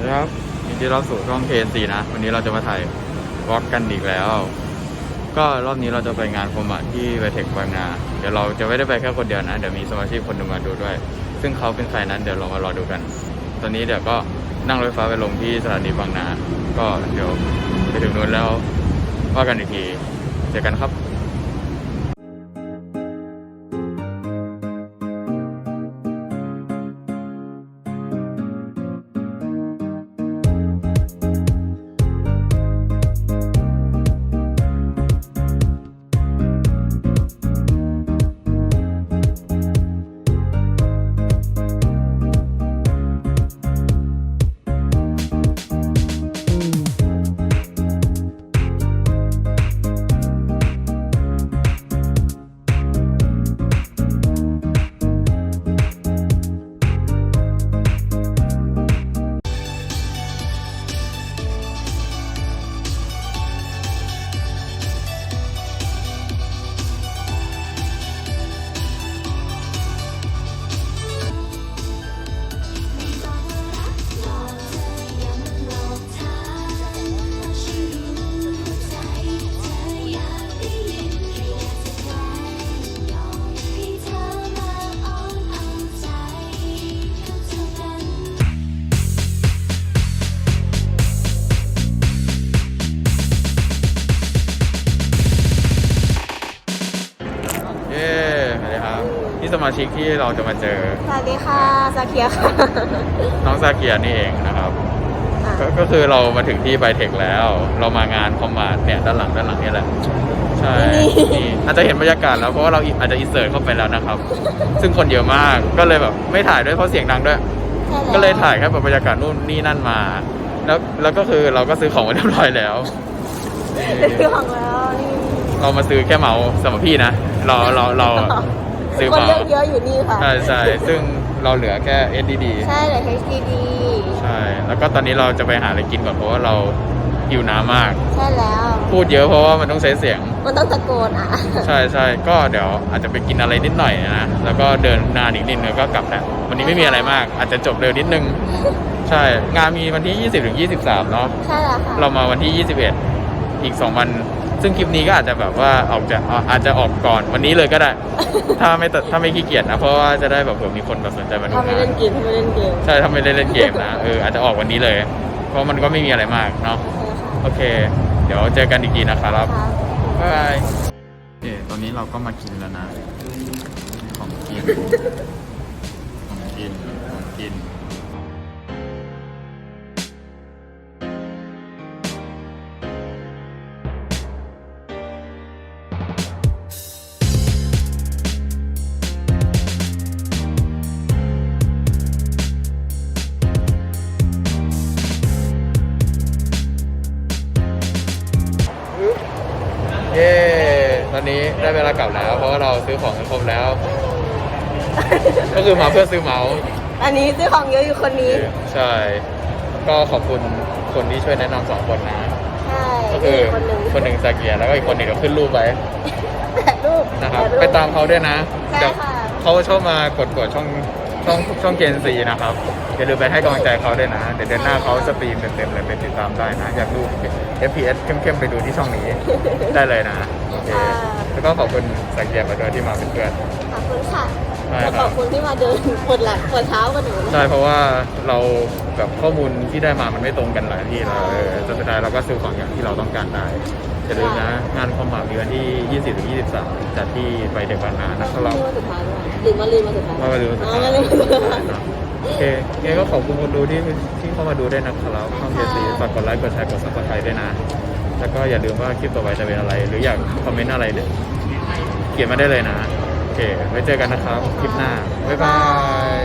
นะครับยินดีรับสู่ช่อง KNC นะ วันนี้เราจะมาถ่ายวอล์กกันอีกแล้ว ก็รอบนี้เราจะไปงานโฟมาที่ไบเทคบางนา เดี๋ยวเราจะไม่ได้ไปแค่คนเดียวนะ เดี๋ยวมีสมาชิกคนหนึ่งมาดูด้วย ซึ่งเขาเป็นใครนั้นเดี๋ยวเรามารอดูกัน ตอนนี้เดี๋ยวก็นั่งรถไฟฟ้าไปลงที่สถานีบางนา ก็เดี๋ยวไปถึงนู้นแล้วว่ากันอีกที เจอกันครับ ครับนี่สมาชิกที่เราจะมาเจอ สวัสดีค่ะซาเคียค่ะน้องซาเกียนี่เองนะครับอะก็ก็คือเรามาถึงที่ไบเทคแล้ว เรามางานคอมมาดเนี่ยด้านหลังด้านหลังนี่แหละ ใช่นี่อาจจะเห็นบรรยากาศแล้วเพราะว่าเราอาจจะอินเสิร์ตเข้าไปแล้วนะครับ ซึ่งคนเยอะมากก็เลยแบบไม่ถ่ายด้วยเพราะเสียงดังด้วยใช่แวก็เลยถ่ายแค่แบบบรรยากาศนู่นนี่นั่นมา แล้วแล้วก็คือเราก็ซื้อของมาเรียบร้อยแล้วนี่ซื้อของแล้วนี่เรามาซื้อแค่เมาส์สำหรับพี่นะเราเราเรา ซื้อคนเมาเยอะส์เยอะอยู่นี่ค่ะ ใช่ใช่ซึ่งเราเหลือแค่ SDD ใช่เหลือ HDD ใช่ แล้วก็ตอนนี้เราจะไปหาอะไรกินก่อนเพราะว่าเราหิวน้ำมาก ใช่แล้ว พูดเยอะเพราะว่ามันต้องใช้เสียง มันต้องตะโกนอะ ใช่ใช่ก็เดี๋ยวอาจจะไปกินอะไรนิดหน่อยนะ แล้วก็เดินนานอีกนิดนึงก็กลับแล้ววันนี้ไม่มีอะไรมาก อาจจะจบเร็วนิดนึง ใช่ งานมีวันที่ 20ถึง23 เนาะ ใช่แล้วค่ะ เรามาวันที่ 21 อีก 2 วัน ซึ่งคลิปนี้ก็อาจจะแบบว่าออกจะอ่าอาจจะออกก่อนวันนี้เลยก็ได้ ถ้าไม่ตัดถ้าไม่ขี้เกียจนะเพราะว่าจะได้แบบเผื่อมีคนแบบสนใจมาดูถ้าไม่งานเล่นเกมถ้าไม่เล่นเกมใช่ถ้าไม่ได้เล่นเกมนะเอออาจจะออกวันนี้เลย เพราะมันก็ไม่มีอะไรมากเนาะใช่ค่ะโอเค เดี๋ยวเจอกันอีกทีนะครับค่ะบ๊ายบายโอเคตอนนี้เราก็มากินแล้วนะของกิน นนี้ได้เวลากลับแล้ว เพราะว่าเราซื้อของกันครบแล้ว ก็คือมาเพื่อซื้อเมาส์อันนี้ซื้อของเยอะอยู่คนนี้ ใช่ ก็ขอบคุณคนที่ช่วยแนะนำสองคนนะ ใช่ก็คือคนหนึ่งคนหนึ่งซาเกียแล้วก็อีกคนหนึ่งเดี๋ยวขึ้นรูปไว้แต่รูปนะครับ แต่รู ไปตามเขาด้วยนะใช่เดี๋ยวค่ะเขาชอบมากดกดช่อง ช่องช่องเกนซีนะครับอย่าลืมไปให้กำลังใจเขาด้วยนะ เดี๋ยวเดือนหน้าเขาสตรีมเต็มๆเลยไปติดตามได้นะ อยากดู FPS เข้มๆไปดูที่ช่องนี้ ได้เลยนะโอเคค่ะแล้วก็ขอบคุณสาเกียมาด้วยที่มาเป็นเพื่อนขอบคุณค่ะใช่แล้วครับขอบคุณที่มาเดินปวดหลังปวดเท้ากันหนูนะใช่เพราะว่าเราแบบข้อมูลที่ได้มามันไม่ตรงกันหลายที่เราเออจนสุดท้ายเราก็ซื้อของอย่างที่เราต้องการได้ อย่าลืมนะ งานความหมายมีวันที่ 20ถึง23 จัดที่ไปเด็กบางนานะครับลืมมาสุดท้ายด้วยหรือมาลืมมาสุดท้ายมาลืมมาลืมมาสุดท้ายโอเคงั้นก็ขอบคุณคนดูที่ที่เข้ามาดูได้นะครับช่องเจสีฝากกดไลค์ กดแชร์ กดซับสไครต์ด้วยนะ แล้วก็อย่าลืมว่าคลิปต่อไปจะเป็นอะไร หรืออยากคอมเมนต์อะไรเนี่ย เขียนมาได้เลยนะ โอเค ไว้เจอกันนะครับ คลิปหน้า บ๊ายบาย